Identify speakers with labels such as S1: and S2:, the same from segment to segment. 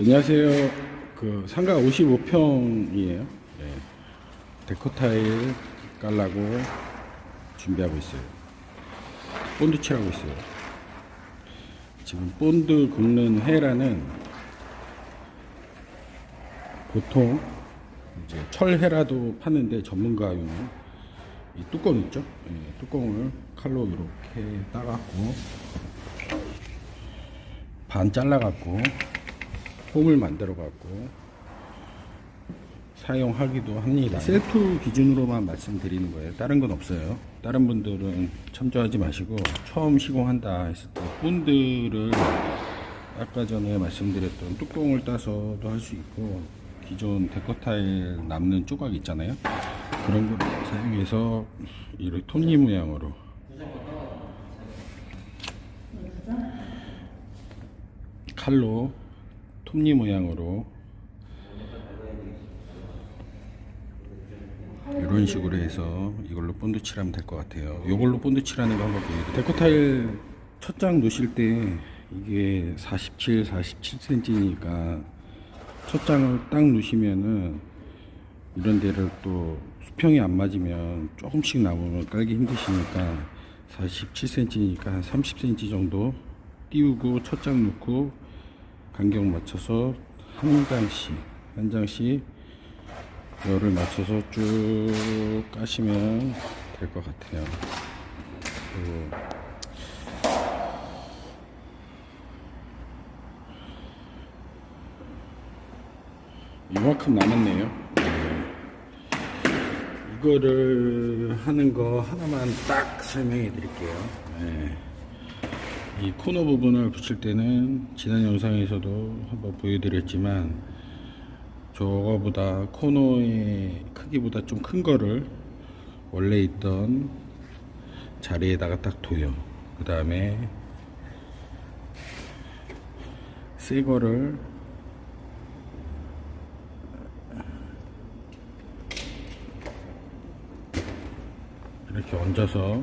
S1: 안녕하세요. 그 상가 55평이에요. 네. 데코 타일 깔라고 준비하고 있어요. 본드 칠하고 있어요. 지금 본드 긁는 헤라는 보통 이제 철헤라도 파는데 전문가용 이 뚜껑 있죠? 예, 뚜껑을 칼로 이렇게 따갖고 반 잘라갖고 홈을 만들어 갖고 사용하기도 합니다. 셀프 기준으로만 말씀드리는 거예요. 다른 건 없어요. 다른 분들은 참조하지 마시고 처음 시공한다 했을 때 본드를 아까 전에 말씀드렸던 뚜껑을 따서도 할 수 있고 기존 데코 타일 남는 조각 있잖아요. 그런 걸 사용해서 이렇게 톱니 모양으로 칼로 톱니 모양으로 이런 식으로 해서 이걸로 본드 칠하면 될 것 같아요. 이걸로 본드 칠하는 거 한번 보여드릴게요. 데코타일 첫 장 놓으실 때 이게 47, 47cm니까 첫 장을 딱 놓으시면은 이런 데를 또 수평이 안 맞으면 조금씩 나오면 깔기 힘드시니까 47cm니까 한 30cm 정도 띄우고 첫 장 놓고 간격 맞춰서 한 장씩 한 장씩 열을 맞춰서 쭉 까시면 될 것 같아요. 그리고 이만큼 남았네요. 네. 이거를 하는 거 하나만 딱 설명해 드릴게요. 네. 이 코너 부분을 붙일 때는 지난 영상에서도 한번 보여드렸지만 저거보다 코너의 크기보다 좀 큰 거를 원래 있던 자리에다가 딱 둬요. 그 다음에 새 거를 이렇게 얹어서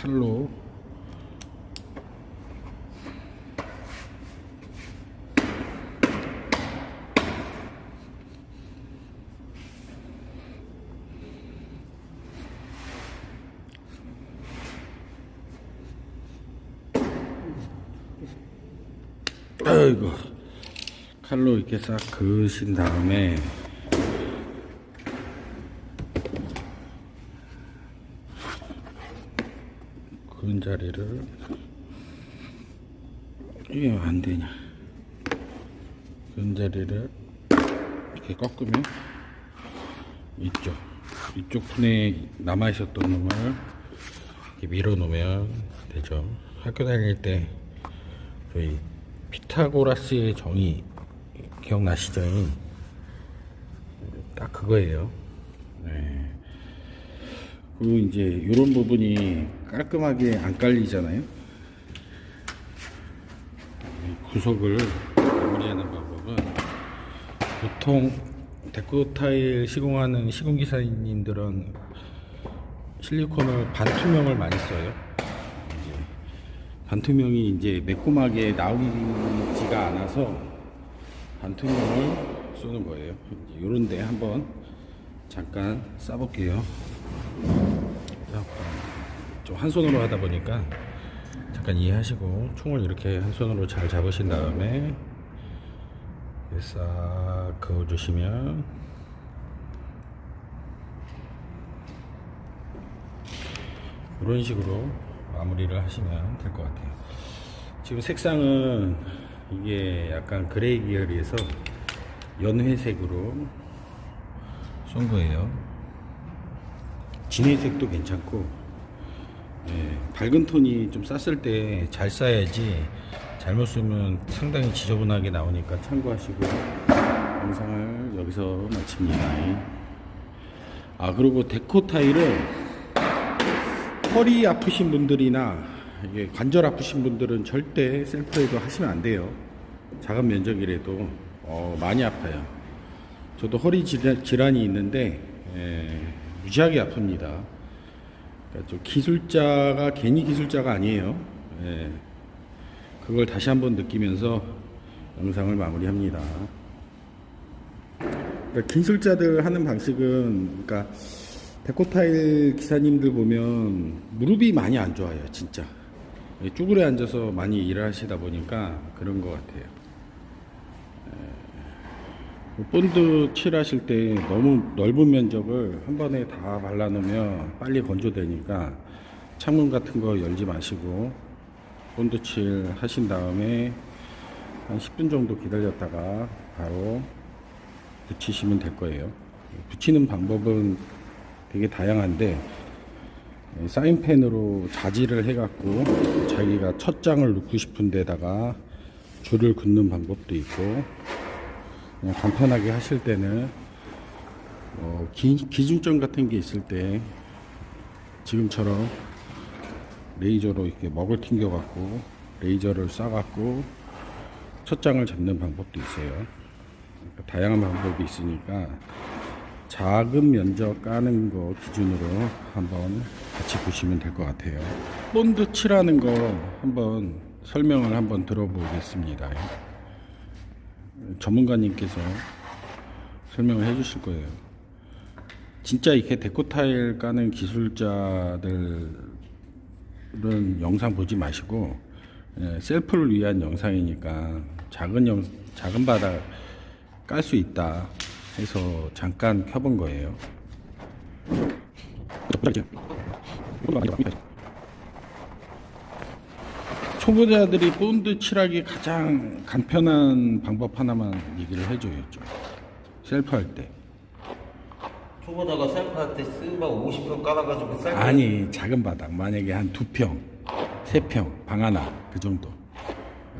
S1: 칼로. 아이고 칼로 이렇게 싹 그으신 다음에 그은 자리를 이게 안 되냐 그은 자리를 이렇게 꺾으면 이쪽 이쪽 분에 남아 있었던 놈을 밀어 놓으면 되죠 학교 다닐 때 저희 피타고라스의 정의 기억나시죠? 딱 그거예요. 네. 그리고 이제 이런 부분이 깔끔하게 안 깔리잖아요. 이 구석을 마무리하는 방법은 보통 데코 타일 시공하는 시공 기사님들은 실리콘을 반투명을 많이 써요. 이제 반투명이 이제 매콤하게 나오지가 않아서 반투명을 쏘는 거예요. 이제 요런데 한번 잠깐 싸볼게요. 좀 한 손으로 하다 보니까 잠깐 이해하시고 총을 이렇게 한 손으로 잘 잡으신 다음에 싹 그어주시면 이런 식으로 마무리를 하시면 될 것 같아요. 지금 색상은 이게 약간 그레이 계열에서 연회색으로 쏜 거예요. 진회색도 괜찮고 예, 밝은 톤이 좀 쌌을 때잘 싸야지 잘못 쓰면 상당히 지저분하게 나오니까 참고하시고 영상을 여기서 마칩니다. 아 그리고 데코 타일은 허리 아프신 분들이나 관절 아프신 분들은 절대 셀프레도 하시면 안 돼요. 작은 면적이라도 어, 많이 아파요. 저도 허리 질환, 질환이 있는데 예, 무지하게 아픕니다. 그러니까 저 기술자가 괜히 기술자가 아니에요. 예. 그걸 다시 한번 느끼면서 영상을 마무리합니다. 그러니까 기술자들 하는 방식은 그러니까 데코타일 기사님들 보면 무릎이 많이 안 좋아요, 진짜. 쭈그려 앉아서 많이 일을 하시다 보니까 그런 것 같아요. 에, 본드 칠하실 때 너무 넓은 면적을 한 번에 다 발라놓으면 빨리 건조되니까 창문 같은 거 열지 마시고 본드 칠 하신 다음에 한 10분 정도 기다렸다가 바로 붙이시면 될 거예요. 붙이는 방법은 되게 다양한데 예, 사인펜으로 자지를 해갖고 자기가 첫 장을 넣고 싶은 데다가 줄을 긋는 방법도 있고 그냥 간편하게 하실 때는 어, 기, 기준점 같은 게 있을 때 지금처럼 레이저로 이렇게 먹을 튕겨 갖고 레이저를 쏴 갖고 첫 장을 잡는 방법도 있어요. 그러니까 다양한 방법이 있으니까 작은 면적 까는 거 기준으로 한번 같이 보시면 될 것 같아요. 본드 칠하는 거 한번 설명을 한번 들어보겠습니다. 전문가님께서 설명을 해 주실 거예요. 진짜 이렇게 데코 타일 까는 기술자들은 영상 보지 마시고 예, 셀프를 위한 영상이니까 작은 영 작은 바닥 깔 수 있다 해서 잠깐 켜본 거예요. 초보자들이 본드 칠하기 가장 간편한 방법 하나만 얘기를 해줘야죠. 셀프 할 때.
S2: 초보자가 셀프할 때 쓰바 50평 깔아가지고 셀프
S1: 아니 작은 바닥 만약에 한 두 평, 세 평, 방 하나 그 정도.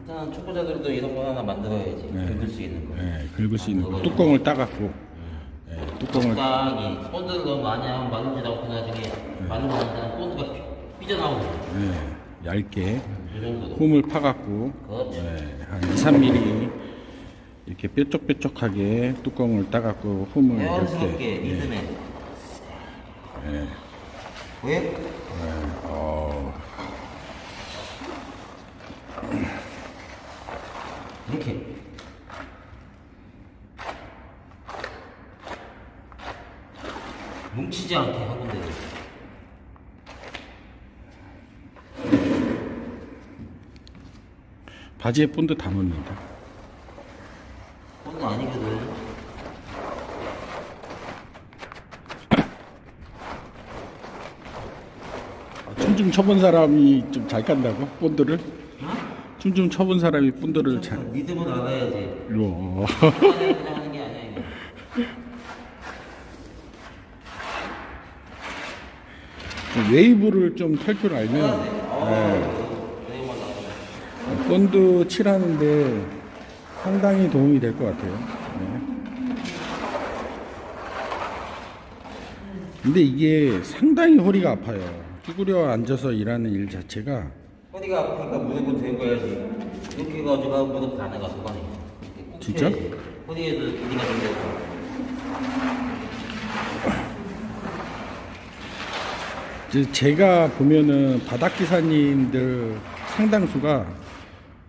S2: 일단 초보자들도 이런 거 하나 만들어야지 긁을 수 있는 거
S1: 예, 긁을 수 있는 거. 뚜껑을 따갖고 예, 뚜껑을
S2: 적당히 본드를 너무 많이 하면 마르지도 않고 나중에 다음에 본드가 삐- 삐져나오고
S1: 예, 얇게 홈을 파갖고 예, 한 2, 3mm 이렇게 뾰족뾰족하게 뚜껑을 따갖고 홈을
S2: 자연스럽게
S1: 이렇게 예,
S2: 리듬에. 왜?
S1: 어,
S2: 이렇게. 뭉치지 않게 하면 되지
S1: 바지에 본드 담습니다.
S2: 본드 아니거든
S1: 춤좀 춰본 사람이 좀잘 깐다고 본드를? 춤좀 춰본 사람이 본드를 잘.
S2: 리듬을 알아야지
S1: 요.
S2: 하는 게 아니야
S1: 웨이브를 좀 탈 줄 알면
S2: 내용만 나와
S1: 본드 칠하는데 상당히 도움이 될 것 같아요. 네. 근데 이게 상당히 허리가 아파요. 쭈그려 앉아서 일하는 일 자체가
S2: 허리가 아프니까 무릎은 대고 해야지. 이렇게 해가지고 무릎 다 내가 도관이.
S1: 진짜?
S2: 허리에도 무리가.
S1: 이제 제가 보면은 바닥 기사님들 상당수가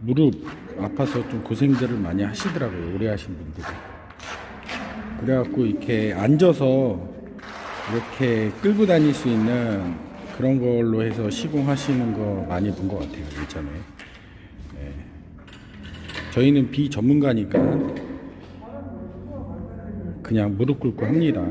S1: 무릎 아파서 좀 고생들을 많이 하시더라고요. 오래 하신 분들이. 그래갖고 이렇게 앉아서 이렇게 끌고 다닐 수 있는 그런 걸로 해서 시공하시는 거 많이 본 것 같아요. 예전에. 예. 저희는 비전문가니까 그냥 무릎 꿇고 합니다.